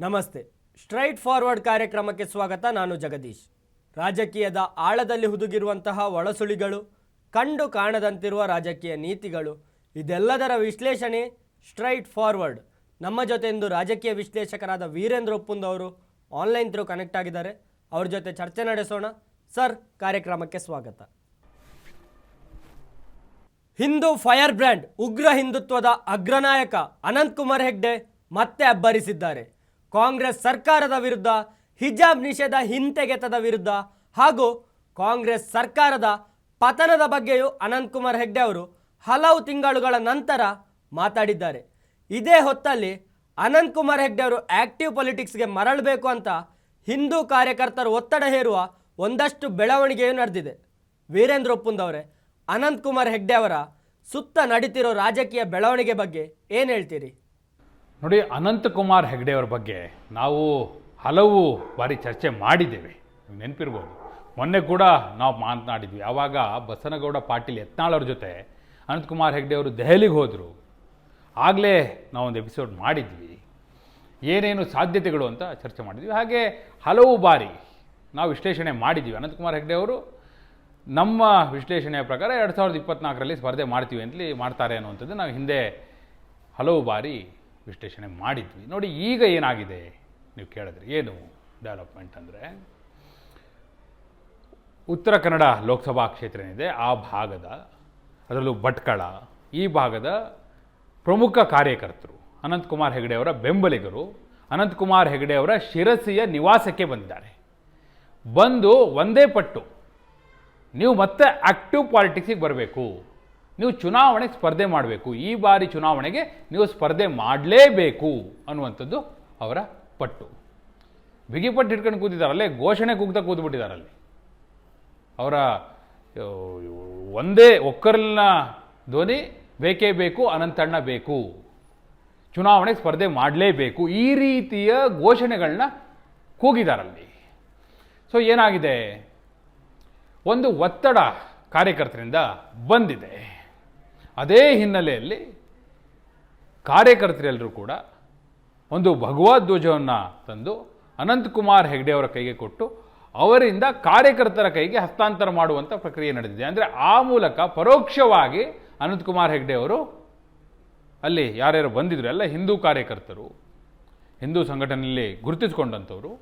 ನಮಸ್ತೆ. Straight forward ಕಾರ್ಯಕ್ರಮಕ್ಕೆ ಸ್ವಾಗತ. ನಾನು ಜಗದೀಶ್. ರಾಜಕೀಯದ ಆಳದಲ್ಲಿ ಹುದುಗಿರುವಂತಹ ಒಳಸುಳಿಗಳು, ಕಂಡು ಕಾಣದಂತಿರುವ ರಾಜಕೀಯ ನೀತಿಗಳು, ಇದೆಲ್ಲದರ ವಿಶ್ಲೇಷಣೆ ಸ್ಟ್ರೈಟ್ ಫಾರ್ವರ್ಡ್. ನಮ್ಮ ಜೊತೆ ಇಂದು ರಾಜಕೀಯ ವಿಶ್ಲೇಷಕರಾದ ವೀರೇಂದ್ರ ಒಪ್ಪುಂದ್ ಅವರು ಆನ್ಲೈನ್ ಥ್ರೂ ಕನೆಕ್ಟ್ ಆಗಿದ್ದಾರೆ. ಅವ್ರ ಜೊತೆ ಚರ್ಚೆ ನಡೆಸೋಣ. ಸರ್, ಕಾರ್ಯಕ್ರಮಕ್ಕೆ ಸ್ವಾಗತ. ಹಿಂದೂ ಫೈರ್ ಬ್ರ್ಯಾಂಡ್, ಉಗ್ರ ಹಿಂದುತ್ವದ ಅಗ್ರನಾಯಕ ಅನಂತ್ ಕುಮಾರ್ ಹೆಗ್ಡೆ ಮತ್ತೆ ಅಬ್ಬರಿಸಿದ್ದಾರೆ. ಕಾಂಗ್ರೆಸ್ ಸರ್ಕಾರದ ವಿರುದ್ಧ, ಹಿಜಾಬ್ ನಿಷೇಧ ಹಿಂತೆಗೆತದ ವಿರುದ್ಧ ಹಾಗೂ ಕಾಂಗ್ರೆಸ್ ಸರ್ಕಾರದ ಪತನದ ಬಗ್ಗೆಯೂ ಅನಂತಕುಮಾರ್ ಹೆಗ್ಡೆ ಅವರು ಹಲವು ತಿಂಗಳುಗಳ ನಂತರ ಮಾತಾಡಿದ್ದಾರೆ. ಇದೇ ಹೊತ್ತಲ್ಲಿ ಅನಂತ್ ಕುಮಾರ್ ಹೆಗ್ಡೆ ಅವರು ಆಕ್ಟಿವ್ ಪೊಲಿಟಿಕ್ಸ್ಗೆ ಮರಳಬೇಕು ಅಂತ ಹಿಂದೂ ಕಾರ್ಯಕರ್ತರು ಒತ್ತಡ ಹೇರುವ ಒಂದಷ್ಟು ಬೆಳವಣಿಗೆಯೂ ನಡೆದಿದೆ. ವೀರೇಂದ್ರ ಒಪ್ಪುಂದ್ ಅವರೇ ಅನಂತ್ ಕುಮಾರ್ ಹೆಗ್ಡೆ ಅವರ ಸುತ್ತ ನಡೀತಿರೋ ರಾಜಕೀಯ ಬೆಳವಣಿಗೆ ಬಗ್ಗೆ ಏನು ಹೇಳ್ತೀರಿ? ನೋಡಿ, ಅನಂತಕುಮಾರ್ ಹೆಗ್ಡೆಯವರ ಬಗ್ಗೆ ನಾವು ಹಲವು ಬಾರಿ ಚರ್ಚೆ ಮಾಡಿದ್ದೇವೆ. ನೆನಪಿರ್ಬೋದು. ಮೊನ್ನೆ ಕೂಡ ನಾವು ಮಾತನಾಡಿದ್ವಿ. ಆವಾಗ ಬಸನಗೌಡ ಪಾಟೀಲ್ ಯತ್ನಾಳವ್ರ ಜೊತೆ ಅನಂತಕುಮಾರ್ ಹೆಗ್ಡೆ ಅವರು ದೆಹಲಿಗೆ ಹೋದರು. ಆಗಲೇ ನಾವೊಂದು ಎಪಿಸೋಡ್ ಮಾಡಿದ್ವಿ. ಏನೇನು ಸಾಧ್ಯತೆಗಳು ಅಂತ ಚರ್ಚೆ ಮಾಡಿದ್ವಿ. ಹಾಗೆ ಹಲವು ಬಾರಿ ನಾವು ವಿಶ್ಲೇಷಣೆ ಮಾಡಿದ್ವಿ. ಅನಂತಕುಮಾರ್ ಹೆಗ್ಡೆ ಅವರು ನಮ್ಮ ವಿಶ್ಲೇಷಣೆಯ ಪ್ರಕಾರ ಎರಡು ಸಾವಿರದ ಇಪ್ಪತ್ನಾಲ್ಕರಲ್ಲಿ ಸ್ಪರ್ಧೆ ಮಾಡ್ತೀವಿ ಅಂತಲಿ ಮಾಡ್ತಾರೆ ಅನ್ನುವಂಥದ್ದು ನಾವು ಹಿಂದೆ ಹಲವು ಬಾರಿ ವಿಶ್ಲೇಷಣೆ ಮಾಡಿದ್ವಿ. ನೋಡಿ, ಈಗ ಏನಾಗಿದೆ? ನೀವು ಕೇಳಿದ್ರಿ, ಏನು ಡೆವಲಪ್ಮೆಂಟ್ ಅಂದರೆ? ಉತ್ತರ ಕನ್ನಡ ಲೋಕಸಭಾ ಕ್ಷೇತ್ರ ಏನಿದೆ, ಆ ಭಾಗದ, ಅದರಲ್ಲೂ ಭಟ್ಕಳ, ಈ ಭಾಗದ ಪ್ರಮುಖ ಕಾರ್ಯಕರ್ತರು, ಅನಂತಕುಮಾರ್ ಹೆಗಡೆ ಅವರ ಬೆಂಬಲಿಗರು, ಅನಂತಕುಮಾರ್ ಹೆಗಡೆ ಅವರ ಶಿರಸಿಯ ನಿವಾಸಕ್ಕೆ ಬಂದಿದ್ದಾರೆ. ಬಂದು ಒಂದೇ ಪಟ್ಟು, ನೀವು ಮತ್ತೆ ಆಕ್ಟಿವ್ ಪಾಲಿಟಿಕ್ಸಿಗೆ ಬರಬೇಕು. ನೀವು ಚುನಾವಣೆಗೆ ಸ್ಪರ್ಧೆ ಮಾಡಬೇಕು. ಈ ಬಾರಿ ಚುನಾವಣೆಗೆ ನೀವು ಸ್ಪರ್ಧೆ ಮಾಡಲೇಬೇಕು ಅನ್ನುವಂಥದ್ದು ಅವರ ಪಟ್ಟು. ಬಿಗಿಪಟ್ಟು ಹಿಡ್ಕೊಂಡು ಕೂತಿದ್ದಾರಲ್ಲೇ ಘೋಷಣೆ ಕೂಗ್ತಾ ಕೂತ್ಬಿಟ್ಟಿದ್ದಾರಲ್ಲಿ ಅವರ ಒಂದೇ ಒಕ್ಕರಲ್ಲಿನ ಧ್ವನಿ, ಬೇಕೇ ಬೇಕು ಅನಂತಣ್ಣ ಬೇಕು. ಚುನಾವಣೆಗೆ ಸ್ಪರ್ಧೆ ಮಾಡಲೇಬೇಕು. ಈ ರೀತಿಯ ಘೋಷಣೆಗಳನ್ನ ಕೂಗಿದಾರಲ್ಲಿ. ಸೊ, ಏನಾಗಿದೆ? ಒಂದು ಒತ್ತಡ ಕಾರ್ಯಕರ್ತರಿಂದ ಬಂದಿದೆ. ಅದೇ ಹಿನ್ನೆಲೆಯಲ್ಲಿ ಕಾರ್ಯಕರ್ತರೆಲ್ಲರೂ ಕೂಡ ಒಂದು ಭಗವದ್ ಧ್ವಜವನ್ನು ತಂದು ಅನಂತಕುಮಾರ್ ಹೆಗ್ಡೆ ಅವರ ಕೈಗೆ ಕೊಟ್ಟು ಅವರಿಂದ ಕಾರ್ಯಕರ್ತರ ಕೈಗೆ ಹಸ್ತಾಂತರ ಮಾಡುವಂಥ ಪ್ರಕ್ರಿಯೆ ನಡೆದಿದೆ. ಅಂದರೆ ಆ ಮೂಲಕ ಪರೋಕ್ಷವಾಗಿ ಅನಂತಕುಮಾರ್ ಹೆಗ್ಡೆ ಅವರು ಅಲ್ಲಿ ಯಾರ್ಯಾರು ಬಂದಿದ್ರು, ಎಲ್ಲ ಹಿಂದೂ ಕಾರ್ಯಕರ್ತರು, ಹಿಂದೂ ಸಂಘಟನೆಯಲ್ಲಿ ಗುರುತಿಸಿಕೊಂಡಂಥವ್ರು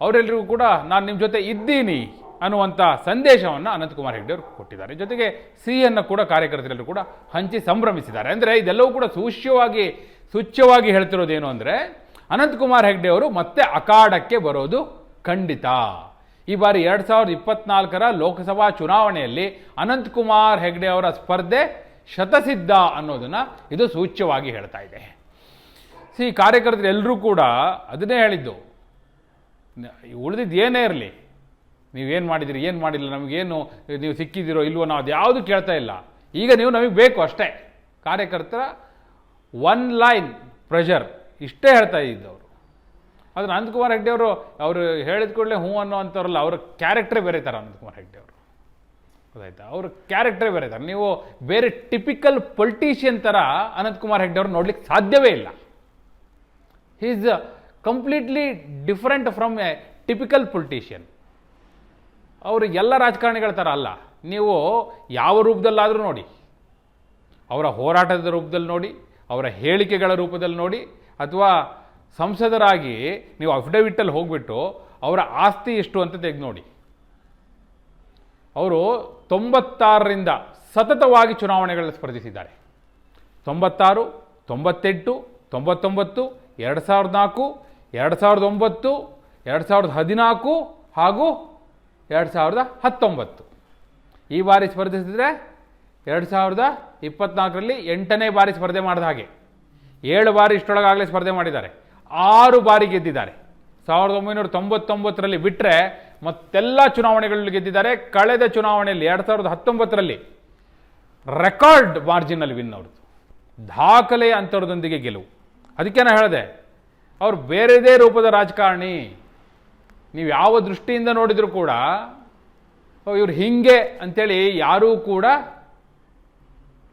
ಅವರೆಲ್ಲರಿಗೂ ಕೂಡ ನಾನು ನಿಮ್ಮ ಜೊತೆ ಇದ್ದೀನಿ. ಅನ್ನುವಂಥ ಸಂದೇಶವನ್ನು ಅನಂತಕುಮಾರ್ ಹೆಗ್ಡೆ ಅವರು ಕೊಟ್ಟಿದ್ದಾರೆ. ಜೊತೆಗೆ ಸಿಹಿಯನ್ನು ಕೂಡ ಕಾರ್ಯಕರ್ತರೆಲ್ಲರೂ ಕೂಡ ಹಂಚಿ ಸಂಭ್ರಮಿಸಿದ್ದಾರೆ. ಅಂದರೆ ಇದೆಲ್ಲವೂ ಕೂಡ ಸೂಚ್ಯವಾಗಿ ಸೂಚ್ಯವಾಗಿ ಹೇಳ್ತಿರೋದೇನು ಅಂದರೆ ಅನಂತಕುಮಾರ್ ಹೆಗ್ಡೆ ಅವರು ಮತ್ತೆ ಅಖಾಡಕ್ಕೆ ಬರೋದು ಖಂಡಿತ. ಈ ಬಾರಿ ಎರಡು ಸಾವಿರದ ಇಪ್ಪತ್ನಾಲ್ಕರ ಲೋಕಸಭಾ ಚುನಾವಣೆಯಲ್ಲಿ ಅನಂತಕುಮಾರ್ ಹೆಗ್ಡೆ ಅವರ ಸ್ಪರ್ಧೆ ಶತಸಿದ್ಧ ಅನ್ನೋದನ್ನು ಇದು ಸೂಚ್ಯವಾಗಿ ಹೇಳ್ತಾ ಇದೆ. ಸಿ ಕಾರ್ಯಕರ್ತರು ಎಲ್ಲರೂ ಕೂಡ ಅದನ್ನೇ ಹೇಳಿದ್ದು. ಉಳಿದಿದ್ದು ಏನೇ ಇರಲಿ ನೀವೇನು ಮಾಡಿದಿರಿ, ಏನು ಮಾಡಿಲ್ಲ, ನಮಗೇನು, ನೀವು ಸಿಕ್ಕಿದ್ದೀರೋ ಇಲ್ವೋ ನಾವು ಅದು ಯಾವುದು ಕೇಳ್ತಾ ಇಲ್ಲ. ಈಗ ನೀವು ನಮಗೆ ಬೇಕು ಅಷ್ಟೇ. ಕಾರ್ಯಕರ್ತರ ಒನ್ ಲೈನ್ ಪ್ರೆಷರ್ ಇಷ್ಟೇ ಹೇಳ್ತಾ ಇದ್ದವರು. ಆದರೆ ಅನಂತಕುಮಾರ್ ಹೆಗ್ಡೆ ಅವರು ಅವರು ಹೇಳಿದ ಕೂಡಲೇ ಹ್ಞೂ ಅನ್ನೋ ಅಂಥವ್ರಲ್ಲ, ಅವರ ಕ್ಯಾರೆಕ್ಟ್ರೇ ಬೇರೆ ಥರ ಅನಂತಕುಮಾರ್ ಹೆಗ್ಡೆ ಅವರು. ಗೊತ್ತಾಯ್ತಾ? ಅವ್ರ ಕ್ಯಾರೆಕ್ಟ್ರೇ ಬೇರೆ ಥರ ನೀವು ಬೇರೆ ಟಿಪಿಕಲ್ ಪೊಲಿಟೀಷಿಯನ್ ಥರ ಅನಂತಕುಮಾರ್ ಹೆಗ್ಡೆ ಅವ್ರು ನೋಡ್ಲಿಕ್ಕೆ ಸಾಧ್ಯವೇ ಇಲ್ಲ. He is completely different from a typical politician ಅವರು ಎಲ್ಲ ರಾಜಕಾರಣಿಗಳ ಥರ ಅಲ್ಲ. ನೀವು ಯಾವ ರೂಪದಲ್ಲಾದರೂ ನೋಡಿ. ಅವರ ಹೋರಾಟದ ರೂಪದಲ್ಲಿ ನೋಡಿ, ಅವರ ಹೇಳಿಕೆಗಳ ರೂಪದಲ್ಲಿ ನೋಡಿ, ಅಥವಾ ಸಂಸದರಾಗಿ ನೀವು ಅಫಿಡವಿಟ್ಟಲ್ಲಿ ಹೋಗ್ಬಿಟ್ಟು ಅವರ ಆಸ್ತಿ ಎಷ್ಟು ಅಂತ ತೆಗೆದು ನೋಡಿ. ಅವರು ತೊಂಬತ್ತಾರರಿಂದ ಸತತವಾಗಿ ಚುನಾವಣೆಗಳಲ್ಲಿ ಸ್ಪರ್ಧಿಸಿದ್ದಾರೆ. ತೊಂಬತ್ತಾರು, ತೊಂಬತ್ತೆಂಟು, ತೊಂಬತ್ತೊಂಬತ್ತು, ಎರಡು ಸಾವಿರದ ನಾಲ್ಕು, ಎರಡು ಸಾವಿರದ ಒಂಬತ್ತು, ಎರಡು ಸಾವಿರದ ಹದಿನಾಲ್ಕು ಹಾಗೂ ಎರಡು ಸಾವಿರದ ಹತ್ತೊಂಬತ್ತು. ಈ ಬಾರಿ ಸ್ಪರ್ಧಿಸಿದರೆ ಎರಡು ಸಾವಿರದ ಇಪ್ಪತ್ನಾಲ್ಕರಲ್ಲಿ ಎಂಟನೇ ಬಾರಿ ಸ್ಪರ್ಧೆ ಮಾಡಿದ ಹಾಗೆ. ಏಳು ಬಾರಿ ಇಷ್ಟೊಳಗಾಗಲೇ ಸ್ಪರ್ಧೆ ಮಾಡಿದ್ದಾರೆ. ಆರು ಬಾರಿ ಗೆದ್ದಿದ್ದಾರೆ. ಸಾವಿರದ ಒಂಬೈನೂರ ತೊಂಬತ್ತೊಂಬತ್ತರಲ್ಲಿ ಬಿಟ್ಟರೆ ಮತ್ತೆಲ್ಲ ಚುನಾವಣೆಗಳಲ್ಲಿ ಗೆದ್ದಿದ್ದಾರೆ. ಕಳೆದ ಚುನಾವಣೆಯಲ್ಲಿ ಎರಡು ಸಾವಿರದ ಹತ್ತೊಂಬತ್ತರಲ್ಲಿ ರೆಕಾರ್ಡ್ ಮಾರ್ಜಿನಲ್ಲಿ ವಿನ್ ಅವ್ರದ್ದು. ದಾಖಲೆಯ ಅಂತರದೊಂದಿಗೆ ಗೆಲುವು. ಅದಕ್ಕೆ ನಾನು ಹೇಳಿದೆ, ಅವ್ರು ಬೇರೆದೇ ರೂಪದ ರಾಜಕಾರಣಿ. ನೀವು ಯಾವ ದೃಷ್ಟಿಯಿಂದ ನೋಡಿದರೂ ಕೂಡ ಇವರು ಹಿಂಗೆ ಅಂಥೇಳಿ ಯಾರೂ ಕೂಡ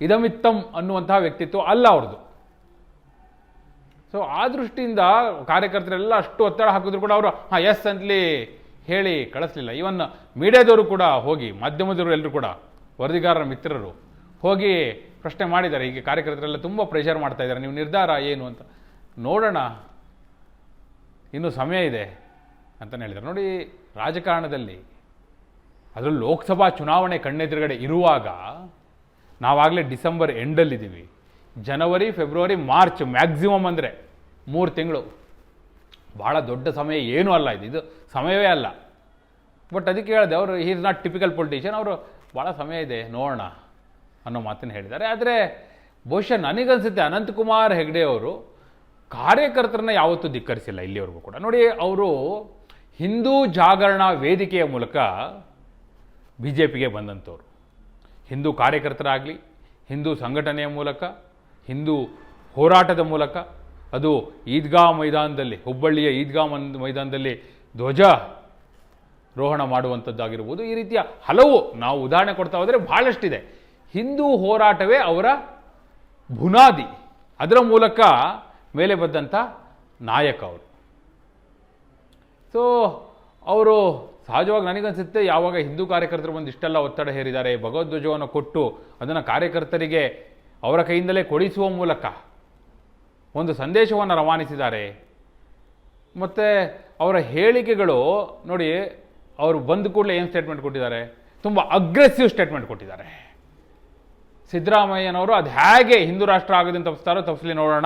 ಇದಮಿತ್ತಂ ಅನ್ನುವಂತಹ ವ್ಯಕ್ತಿತ್ವ ಅಲ್ಲ ಅವ್ರದ್ದು. ಸೊ ಆ ದೃಷ್ಟಿಯಿಂದ ಕಾರ್ಯಕರ್ತರೆಲ್ಲ ಅಷ್ಟು ಒತ್ತಡ ಹಾಕಿದ್ರು ಕೂಡ ಅವರು, ಹಾಂ ಎಸ್ ಅಂತಲಿ ಹೇಳಿ ಕಳಿಸ್ಲಿಲ್ಲ. ಇವನ್ ಮೀಡಿಯಾದವರು ಕೂಡ ಹೋಗಿ, ಮಾಧ್ಯಮದವರು ಎಲ್ಲರೂ ಕೂಡ, ವರದಿಗಾರರ ಮಿತ್ರರು ಹೋಗಿ ಪ್ರಶ್ನೆ ಮಾಡಿದ್ದಾರೆ. ಹೀಗೆ ಕಾರ್ಯಕರ್ತರೆಲ್ಲ ತುಂಬ ಪ್ರೆಷರ್ ಮಾಡ್ತಾ ಇದ್ದಾರೆ. ನೀವು ನಿರ್ಧಾರ ಏನು ಅಂತ ನೋಡೋಣ. ಇನ್ನೂ ಸಮಯ ಇದೆ. ಅಂತಲೇ ಹೇಳಿದರು. ನೋಡಿ, ರಾಜಕಾರಣದಲ್ಲಿ ಅದರಲ್ಲಿ ಲೋಕಸಭಾ ಚುನಾವಣೆ ಕಣ್ಣೆದುರುಗಡೆ ಇರುವಾಗ ನಾವಾಗಲೇ ಡಿಸೆಂಬರ್ ಎಂಡಲ್ಲಿದ್ದೀವಿ. ಜನವರಿ, ಫೆಬ್ರವರಿ, ಮಾರ್ಚ್ ಮ್ಯಾಕ್ಸಿಮಮ್ ಅಂದರೆ ಮೂರು ತಿಂಗಳು. ಭಾಳ ದೊಡ್ಡ ಸಮಯ ಏನೂ ಅಲ್ಲ ಇದು. ಇದು ಸಮಯವೇ ಅಲ್ಲ. ಬಟ್ ಅದಕ್ಕೆ ಹೇಳಿದೆ, ಅವರು ಈಸ್ ನಾಟ್ ಟಿಪಿಕಲ್ ಪೊಲಿಟಿಷಿಯನ್, ಅವರು ಭಾಳ ಸಮಯ ಇದೆ ನೋಡೋಣ ಅನ್ನೋ ಮಾತನ್ನು ಹೇಳಿದ್ದಾರೆ. ಆದರೆ ಬಹುಶಃ ನನಗನ್ಸುತ್ತೆ ಅನಂತಕುಮಾರ್ ಹೆಗ್ಡೆ ಅವರು ಕಾರ್ಯಕರ್ತರನ್ನ ಯಾವತ್ತೂ ಧಿಕ್ಕರಿಸಿಲ್ಲ ಇಲ್ಲಿವರೆಗೂ ಕೂಡ. ನೋಡಿ, ಅವರು ಹಿಂದೂ ಜಾಗರಣಾ ವೇದಿಕೆಯ ಮೂಲಕ ಬಿ ಜೆ ಪಿಗೆ ಬಂದಂಥವ್ರು. ಹಿಂದೂ ಕಾರ್ಯಕರ್ತರಾಗಲಿ, ಹಿಂದೂ ಸಂಘಟನೆಯ ಮೂಲಕ, ಹಿಂದೂ ಹೋರಾಟದ ಮೂಲಕ, ಅದು ಈದ್ಗಾ ಮೈದಾನದಲ್ಲಿ, ಹುಬ್ಬಳ್ಳಿಯ ಈದ್ಗಾ ಮೈದಾನದಲ್ಲಿ ಧ್ವಜ ರೋಹಣ ಮಾಡುವಂಥದ್ದಾಗಿರ್ಬೋದು. ಈ ರೀತಿಯ ಹಲವು ನಾವು ಉದಾಹರಣೆ ಕೊಡ್ತಾ ಹೋದರೆ ಬಹಳಷ್ಟಿದೆ. ಹಿಂದೂ ಹೋರಾಟವೇ ಅವರ ಬುನಾದಿ. ಅದರ ಮೂಲಕ ಮೇಲೆ ಬಂದಂಥ ನಾಯಕ ಅವರು. ಸೊ ಅವರು ಸಹಜವಾಗಿ ನನಗನ್ಸುತ್ತೆ, ಯಾವಾಗ ಹಿಂದೂ ಕಾರ್ಯಕರ್ತರು ಒಂದು ಇಷ್ಟೆಲ್ಲ ಒತ್ತಡ ಹೇರಿದ್ದಾರೆ ಭಗವದ್ಧ್ವಜವನ್ನು ಕೊಟ್ಟು ಅದನ್ನು ಕಾರ್ಯಕರ್ತರಿಗೆ ಅವರ ಕೈಯಿಂದಲೇ ಕೊಡಿಸುವ ಮೂಲಕ ಒಂದು ಸಂದೇಶವನ್ನು ರವಾನಿಸಿದ್ದಾರೆ. ಮತ್ತು ಅವರ ಹೇಳಿಕೆಗಳು ನೋಡಿ, ಅವರು ಬಂದ ಕೂಡಲೇ ಏನು ಸ್ಟೇಟ್ಮೆಂಟ್ ಕೊಟ್ಟಿದ್ದಾರೆ? ತುಂಬ ಅಗ್ರೆಸಿವ್ ಸ್ಟೇಟ್ಮೆಂಟ್ ಕೊಟ್ಟಿದ್ದಾರೆ. ಸಿದ್ದರಾಮಯ್ಯನವರು ಅದು ಹೇಗೆ ಹಿಂದೂ ರಾಷ್ಟ್ರ ಆಗೋದಿಂದ ತಪ್ಪಿಸ್ತಾರೋ ತಪ್ಪಿಸ್ಲಿ ನೋಡೋಣ.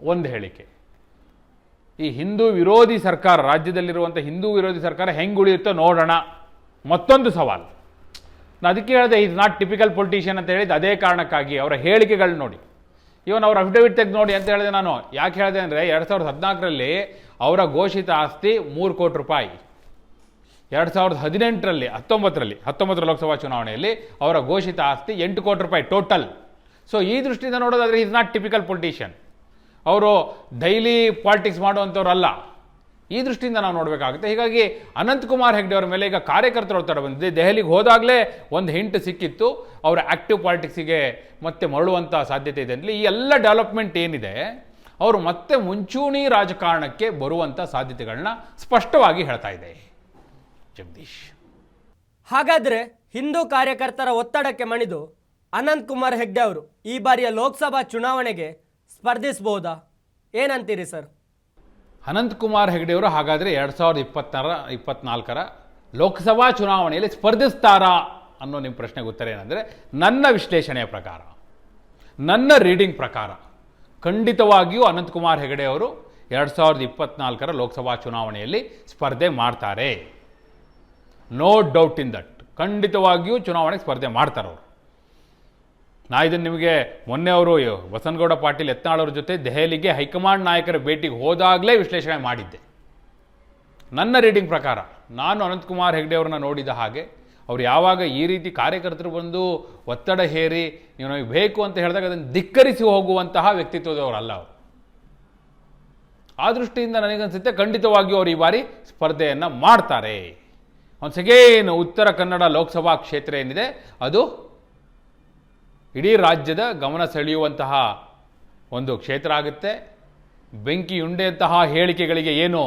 ಒಂದು ಹೇಳಿಕೆ. ಈ ಹಿಂದೂ ವಿರೋಧಿ ಸರ್ಕಾರ ರಾಜ್ಯದಲ್ಲಿರುವಂಥ ಹಿಂದೂ ವಿರೋಧಿ ಸರ್ಕಾರ ಹೆಂಗೆ ಉಳಿಯುತ್ತೋ ನೋಡೋಣ. ಮತ್ತೊಂದು ಸವಾಲು. ನಾನು ಅದಕ್ಕೆ ಹೇಳಿದೆ ಇಸ್ ನಾಟ್ ಟಿಪಿಕಲ್ ಪೊಲಿಟಿಷಿಯನ್ ಅಂತ ಹೇಳಿದ್ದು ಅದೇ ಕಾರಣಕ್ಕಾಗಿ ಅವರ ಹೇಳಿಕೆಗಳನ್ನ ನೋಡಿ. ಇವನ್ ಅವ್ರ ಅಫಿಡವಿಟ್ ತೆಗೆದು ನೋಡಿ ಅಂತ ಹೇಳಿದೆ ನಾನು. ಯಾಕೆ ಹೇಳಿದೆ ಅಂದರೆ, ಎರಡು ಸಾವಿರದ ಹದಿನಾಲ್ಕರಲ್ಲಿ ಅವರ ಘೋಷಿತ ಆಸ್ತಿ ಮೂರು ಕೋಟಿ ರೂಪಾಯಿ. ಎರಡು ಸಾವಿರದ ಹದಿನೆಂಟರಲ್ಲಿ, ಹತ್ತೊಂಬತ್ತರಲ್ಲಿ, ಹತ್ತೊಂಬತ್ತರ ಲೋಕಸಭಾ ಚುನಾವಣೆಯಲ್ಲಿ ಅವರ ಘೋಷಿತ ಆಸ್ತಿ ಎಂಟು ಕೋಟಿ ರೂಪಾಯಿ ಟೋಟಲ್ ಸೊ ಈ ದೃಷ್ಟಿಯಿಂದ ನೋಡೋದಾದರೆ ಇಸ್ ನಾಟ್ ಟಿಪಿಕಲ್ ಪೊಲಿಟಿಷಿಯನ್ ಅವರು ಡೈಲಿ ಪಾಲಿಟಿಕ್ಸ್ ಮಾಡುವಂಥವ್ರಲ್ಲ. ಈ ದೃಷ್ಟಿಯಿಂದ ನಾವು ನೋಡಬೇಕಾಗುತ್ತೆ. ಹೀಗಾಗಿ ಅನಂತಕುಮಾರ್ ಹೆಗ್ಡೆ ಅವರ ಮೇಲೆ ಈಗ ಕಾರ್ಯಕರ್ತರ ಒತ್ತಡ ಬಂದಿದೆ. ದೆಹಲಿಗೆ ಹೋದಾಗಲೇ ಒಂದು ಹಿಂಟ್ ಸಿಕ್ಕಿತ್ತು. ಅವರ ಆ್ಯಕ್ಟಿವ್ ಪಾಲಿಟಿಕ್ಸಿಗೆ ಮತ್ತೆ ಮರಳುವಂಥ ಸಾಧ್ಯತೆ ಇದೆ ಅಂದರೆ ಈ ಎಲ್ಲ ಡೆವಲಪ್ಮೆಂಟ್ ಏನಿದೆ, ಅವರು ಮತ್ತೆ ಮುಂಚೂಣಿ ರಾಜಕಾರಣಕ್ಕೆ ಬರುವಂಥ ಸಾಧ್ಯತೆಗಳನ್ನ ಸ್ಪಷ್ಟವಾಗಿ ಹೇಳ್ತಾ ಇದೆ. ಜಗದೀಶ್. ಹಾಗಾದರೆ ಹಿಂದೂ ಕಾರ್ಯಕರ್ತರ ಒತ್ತಡಕ್ಕೆ ಮಣಿದು ಅನಂತ್ ಕುಮಾರ್ ಹೆಗ್ಡೆ ಅವರು ಈ ಬಾರಿಯ ಲೋಕಸಭಾ ಚುನಾವಣೆಗೆ ಸ್ಪರ್ಧಿಸಬಹುದಾ ಏನಂತೀರಿ ಸರ್? ಅನಂತಕುಮಾರ್ ಹೆಗಡೆಯವರು ಹಾಗಾದರೆ ಎರಡು ಸಾವಿರದ ಇಪ್ಪತ್ತರ, ಇಪ್ಪತ್ನಾಲ್ಕರ ಲೋಕಸಭಾ ಚುನಾವಣೆಯಲ್ಲಿ ಸ್ಪರ್ಧಿಸ್ತಾರಾ ಅನ್ನೋ ನಿಮ್ಮ ಪ್ರಶ್ನೆಗೆ ಉತ್ತರ ಏನಂದರೆ ನನ್ನ ವಿಶ್ಲೇಷಣೆಯ ಪ್ರಕಾರ, ನನ್ನ ರೀಡಿಂಗ್ ಪ್ರಕಾರ ಖಂಡಿತವಾಗಿಯೂ ಅನಂತಕುಮಾರ್ ಹೆಗಡೆ ಅವರು ಎರಡು ಸಾವಿರದ ಇಪ್ಪತ್ನಾಲ್ಕರ ಲೋಕಸಭಾ ಚುನಾವಣೆಯಲ್ಲಿ ಸ್ಪರ್ಧೆ ಮಾಡ್ತಾರೆ. ನೋ ಡೌಟ್ ಇನ್ ದಟ್ ಖಂಡಿತವಾಗಿಯೂ ಚುನಾವಣೆಗೆ ಸ್ಪರ್ಧೆ ಮಾಡ್ತಾರೆ ಅವರು ನಾ ಇದನ್ನು ನಿಮಗೆ ಮೊನ್ನೆ ಅವರು ವಸನಗೌಡ ಪಾಟೀಲ್ ಯತ್ನಾಳವ್ರ ಜೊತೆ ದೆಹಲಿಗೆ ಹೈಕಮಾಂಡ್ ನಾಯಕರ ಭೇಟಿಗೆ ಹೋದಾಗಲೇ ವಿಶ್ಲೇಷಣೆ ಮಾಡಿದ್ದೆ. ನನ್ನ ರೀಡಿಂಗ್ ಪ್ರಕಾರ ನಾನು ಅನಂತಕುಮಾರ್ ಹೆಗ್ಡೆ ಅವ್ರನ್ನ ನೋಡಿದ ಹಾಗೆ ಅವ್ರು ಯಾವಾಗ ಈ ರೀತಿ ಕಾರ್ಯಕರ್ತರು ಬಂದು ಒತ್ತಡ ಹೇರಿ ನೀವು ನಮಗೆ ಬೇಕು ಅಂತ ಹೇಳಿದಾಗ ಅದನ್ನು ಧಿಕ್ಕರಿಸಿ ಹೋಗುವಂತಹ ವ್ಯಕ್ತಿತ್ವದವರಲ್ಲ ಅವರು. ಆ ದೃಷ್ಟಿಯಿಂದ ನನಗನ್ಸುತ್ತೆ ಖಂಡಿತವಾಗಿಯೂ ಅವರು ಈ ಬಾರಿ ಸ್ಪರ್ಧೆಯನ್ನು ಮಾಡ್ತಾರೆ. ಒಂದು ಸೆಗೇನ್ ಉತ್ತರ ಕನ್ನಡ ಲೋಕಸಭಾ ಕ್ಷೇತ್ರ ಏನಿದೆ, ಅದು ಇಡೀ ರಾಜ್ಯದ ಗಮನ ಸೆಳೆಯುವಂತಹ ಒಂದು ಕ್ಷೇತ್ರ ಆಗುತ್ತೆ. ಬೆಂಕಿ ಉಂಡೆಯಂತಹ ಹೇಳಿಕೆಗಳಿಗೆ ಏನು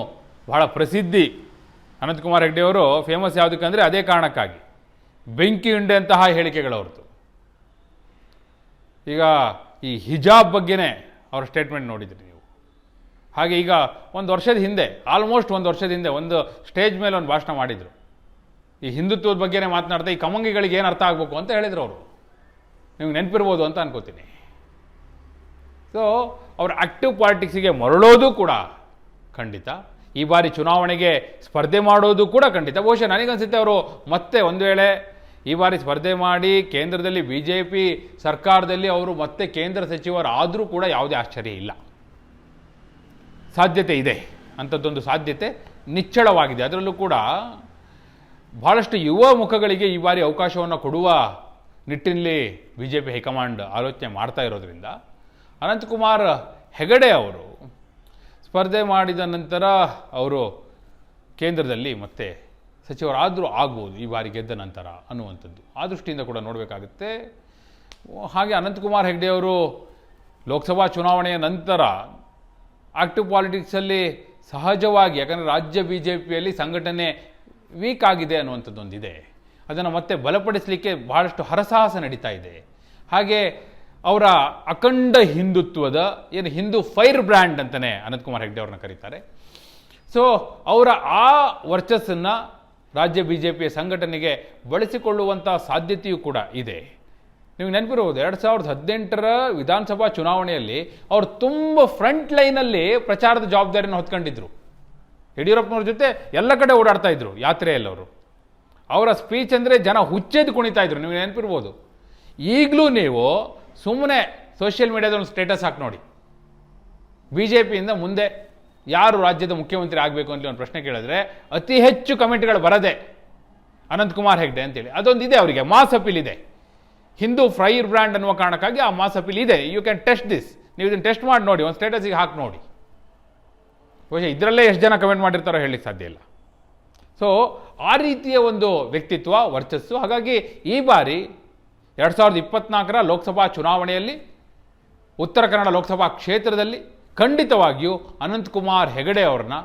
ಬಹಳ ಪ್ರಸಿದ್ಧಿ. ಅನಂತಕುಮಾರ್ ಹೆಗ್ಡೆ ಅವರು ಫೇಮಸ್ ಯಾವುದಕ್ಕಂದರೆ ಅದೇ ಕಾರಣಕ್ಕಾಗಿ. ಬೆಂಕಿ ಉಂಡೆಯಂತಹ ಹೇಳಿಕೆಗಳವ್ರದ್ದು ಈಗ ಈ ಹಿಜಾಬ್ ಬಗ್ಗೆನೇ ಅವರ ಸ್ಟೇಟ್ಮೆಂಟ್ ನೋಡಿದ್ರಿ ನೀವು. ಹಾಗೆ ಈಗ ಒಂದು ವರ್ಷದ ಹಿಂದೆ ಆಲ್ಮೋಸ್ಟ್ ಒಂದು ವರ್ಷದ ಹಿಂದೆ ಒಂದು ಸ್ಟೇಜ್ ಮೇಲೆ ಒಂದು ಭಾಷಣ ಮಾಡಿದರು. ಈ ಹಿಂದುತ್ವದ ಬಗ್ಗೆನೇ ಮಾತನಾಡ್ತಾ ಈ ಕಮಂಗಿಗಳಿಗೆ ಏನು ಅರ್ಥ ಆಗಬೇಕು ಅಂತ ಹೇಳಿದರು ಅವರು. ನಿಮ್ಗೆ ನೆನಪಿರ್ಬೋದು ಅಂತ ಅನ್ಕೋತೀನಿ. ಸೊ ಅವರು ಆಕ್ಟಿವ್ ಪಾಲಿಟಿಕ್ಸಿಗೆ ಮರಳೋದು ಕೂಡ ಖಂಡಿತ. ಈ ಬಾರಿ ಚುನಾವಣೆಗೆ ಸ್ಪರ್ಧೆ ಮಾಡೋದು ಕೂಡ ಖಂಡಿತ. ಬಹುಶಃ ನನಗನ್ಸುತ್ತೆ ಅವರು ಮತ್ತೆ ಒಂದು ವೇಳೆ ಈ ಬಾರಿ ಸ್ಪರ್ಧೆ ಮಾಡಿ ಕೇಂದ್ರದಲ್ಲಿ ಬಿ ಜೆ ಪಿ ಸರ್ಕಾರದಲ್ಲಿ ಅವರು ಮತ್ತೆ ಕೇಂದ್ರ ಸಚಿವರಾದರೂ ಕೂಡ ಯಾವುದೇ ಆಶ್ಚರ್ಯ ಇಲ್ಲ. ಸಾಧ್ಯತೆ ಇದೆ. ಅಂಥದ್ದೊಂದು ಸಾಧ್ಯತೆ ನಿಚ್ಚಳವಾಗಿದೆ. ಅದರಲ್ಲೂ ಕೂಡ ಬಹಳಷ್ಟು ಯುವ ಮುಖಗಳಿಗೆ ಈ ಬಾರಿ ಅವಕಾಶವನ್ನು ಕೊಡುವ ನಿಟ್ಟಿನಲ್ಲಿ ಬಿ ಜೆ ಪಿ ಹೈಕಮಾಂಡ್ ಆಲೋಚನೆ ಮಾಡ್ತಾ ಇರೋದ್ರಿಂದ ಅನಂತಕುಮಾರ್ ಹೆಗಡೆ ಅವರು ಸ್ಪರ್ಧೆ ಮಾಡಿದ ನಂತರ ಅವರು ಕೇಂದ್ರದಲ್ಲಿ ಮತ್ತೆ ಸಚಿವರಾದರೂ ಆಗ್ಬೋದು ಈ ಬಾರಿ ಗೆದ್ದ ನಂತರ ಅನ್ನುವಂಥದ್ದು. ಆ ದೃಷ್ಟಿಯಿಂದ ಕೂಡ ನೋಡಬೇಕಾಗುತ್ತೆ. ಹಾಗೆ ಅನಂತಕುಮಾರ್ ಹೆಗಡೆ ಅವರು ಲೋಕಸಭಾ ಚುನಾವಣೆಯ ನಂತರ ಆಕ್ಟಿವ್ ಪಾಲಿಟಿಕ್ಸಲ್ಲಿ ಸಹಜವಾಗಿ ಯಾಕಂದರೆ ರಾಜ್ಯ ಬಿ ಜೆ ಪಿಯಲ್ಲಿ ಸಂಘಟನೆ ವೀಕ್ ಆಗಿದೆ ಅನ್ನುವಂಥದ್ದೊಂದಿದೆ. ಅದನ್ನು ಮತ್ತೆ ಬಲಪಡಿಸಲಿಕ್ಕೆ ಬಹಳಷ್ಟು ಹರಸಾಹಸ ನಡೀತಾ ಇದೆ. ಹಾಗೆ ಅವರ ಅಖಂಡ ಹಿಂದುತ್ವದ, ಏನು ಹಿಂದೂ ಫೈರ್ ಬ್ರ್ಯಾಂಡ್ ಅಂತಲೇ ಅನಂತಕುಮಾರ್ ಹೆಗ್ಡೆ ಅವ್ರನ್ನ ಕರೀತಾರೆ. ಸೊ ಅವರ ಆ ವರ್ಚಸ್ಸನ್ನು ರಾಜ್ಯ ಬಿ ಜೆ ಪಿಯ ಸಂಘಟನೆಗೆ ಬಳಸಿಕೊಳ್ಳುವಂಥ ಸಾಧ್ಯತೆಯೂ ಕೂಡ ಇದೆ. ನೀವು ನೆನಪಿರ್ಬೋದು, ಎರಡು ಸಾವಿರದ ಹದಿನೆಂಟರ ವಿಧಾನಸಭಾ ಚುನಾವಣೆಯಲ್ಲಿ ಅವರು ತುಂಬ ಫ್ರಂಟ್ ಲೈನಲ್ಲಿ ಪ್ರಚಾರದ ಜವಾಬ್ದಾರಿಯನ್ನು ಹೊತ್ಕೊಂಡಿದ್ರು. ಯಡಿಯೂರಪ್ಪನವ್ರ ಜೊತೆ ಎಲ್ಲ ಕಡೆ ಓಡಾಡ್ತಾ ಇದ್ರು, ಯಾತ್ರೆಯಲ್ಲಿ ಅವರು. ಅವರ ಸ್ಪೀಚ್ ಅಂದರೆ ಜನ ಹುಚ್ಚೆದ್ದು ಕುಣಿತಾ ಇದ್ರು, ನೀವು ನೆನಪಿರ್ಬೋದು. ಈಗಲೂ ನೀವು ಸುಮ್ಮನೆ ಸೋಷಿಯಲ್ ಮೀಡಿಯಾದ ಒಂದು ಸ್ಟೇಟಸ್ ಹಾಕಿ ನೋಡಿ. ಬಿ ಜೆ ಪಿಯಿಂದ ಮುಂದೆ ಯಾರು ರಾಜ್ಯದ ಮುಖ್ಯಮಂತ್ರಿ ಆಗಬೇಕು ಅಂತ ಒಂದು ಪ್ರಶ್ನೆ ಕೇಳಿದ್ರೆ ಅತಿ ಹೆಚ್ಚು ಕಮೆಂಟ್ಗಳು ಬರದೆ ಅನಂತಕುಮಾರ್ ಹೆಗ್ಡೆ ಅಂತೇಳಿ. ಅದೊಂದು ಇದೆ ಅವರಿಗೆ, ಮಾಸ್ ಅಪೀಲ್ ಇದೆ. ಹಿಂದೂ ಫ್ರೈರ್ ಬ್ರ್ಯಾಂಡ್ ಅನ್ನುವ ಕಾರಣಕ್ಕಾಗಿ ಆ ಮಾಸ್ ಅಪೀಲ್ ಇದೆ. ಯು ಕ್ಯಾನ್ ಟೆಸ್ಟ್ ದಿಸ್ ನೀವು ಇದನ್ನು ಟೆಸ್ಟ್ ಮಾಡಿ ನೋಡಿ, ಒಂದು ಸ್ಟೇಟಸಿಗೆ ಹಾಕಿ ನೋಡಿ. ಬಹುಶಃ ಇದರಲ್ಲೇ ಎಷ್ಟು ಜನ ಕಮೆಂಟ್ ಮಾಡಿರ್ತಾರೋ ಹೇಳಲಿಕ್ಕೆ ಸಾಧ್ಯ ಇಲ್ಲ. ಸೊ ಆ ರೀತಿಯ ಒಂದು ವ್ಯಕ್ತಿತ್ವ ವರ್ಚಸ್ಸು. ಹಾಗಾಗಿ ಈ ಬಾರಿ ಎರಡು ಸಾವಿರದ ಇಪ್ಪತ್ನಾಲ್ಕರ ಲೋಕಸಭಾ ಚುನಾವಣೆಯಲ್ಲಿ, ಉತ್ತರ ಕನ್ನಡ ಲೋಕಸಭಾ ಕ್ಷೇತ್ರದಲ್ಲಿ ಖಂಡಿತವಾಗಿಯೂ ಅನಂತಕುಮಾರ್ ಹೆಗಡೆ ಅವ್ರನ್ನ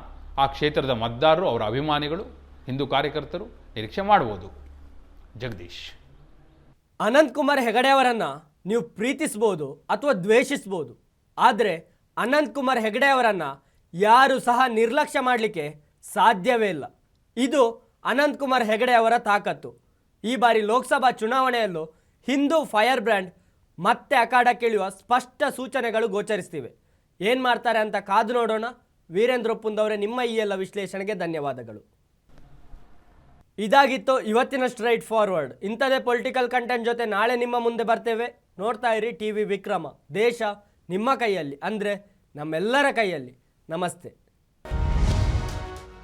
ಆ ಕ್ಷೇತ್ರದ ಮತದಾರರು, ಅವರ ಅಭಿಮಾನಿಗಳು, ಹಿಂದೂ ಕಾರ್ಯಕರ್ತರು ನಿರೀಕ್ಷೆ ಮಾಡ್ಬೋದು. ಜಗದೀಶ್. ಅನಂತಕುಮಾರ್ ಹೆಗಡೆ ಅವರನ್ನು ನೀವು ಪ್ರೀತಿಸ್ಬೋದು ಅಥವಾ ದ್ವೇಷಿಸ್ಬೋದು, ಆದರೆ ಅನಂತಕುಮಾರ್ ಹೆಗಡೆ ಅವರನ್ನು ಯಾರು ಸಹ ನಿರ್ಲಕ್ಷ್ಯ ಮಾಡಲಿಕ್ಕೆ ಸಾಧ್ಯವೇ ಇಲ್ಲ. ಇದು ಅನಂತ್ ಕುಮಾರ್ ಹೆಗಡೆ ಅವರ ತಾಕತ್ತು. ಈ ಬಾರಿ ಲೋಕಸಭಾ ಚುನಾವಣೆಯಲ್ಲೂ ಹಿಂದೂ ಫೈರ್ ಬ್ರ್ಯಾಂಡ್ ಮತ್ತೆ ಅಖಾಡಕ್ಕಿಳಿಯುವ ಸ್ಪಷ್ಟ ಸೂಚನೆಗಳು ಗೋಚರಿಸ್ತಿವೆ. ಏನು ಮಾಡ್ತಾರೆ ಅಂತ ಕಾದು ನೋಡೋಣ. ವೀರೇಂದ್ರ ಒಪ್ಪುಂದವರೇ ನಿಮ್ಮ ಈ ಎಲ್ಲ ವಿಶ್ಲೇಷಣೆಗೆ ಧನ್ಯವಾದಗಳು. ಇದಾಗಿತ್ತು ಇವತ್ತಿನ ಸ್ಟ್ರೈಟ್ ಫಾರ್ವರ್ಡ್ ಇಂಥದೇ ಪೊಲಿಟಿಕಲ್ ಕಂಟೆಂಟ್ ಜೊತೆ ನಾಳೆ ನಿಮ್ಮ ಮುಂದೆ ಬರ್ತೇವೆ. ನೋಡ್ತಾ ಇರಿ ಟಿ ವಿ ವಿಕ್ರಮ. ದೇಶ ನಿಮ್ಮ ಕೈಯಲ್ಲಿ, ಅಂದರೆ ನಮ್ಮೆಲ್ಲರ ಕೈಯಲ್ಲಿ. ನಮಸ್ತೆ.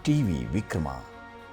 ಟಿವಿ ವಿಕ್ರಮ.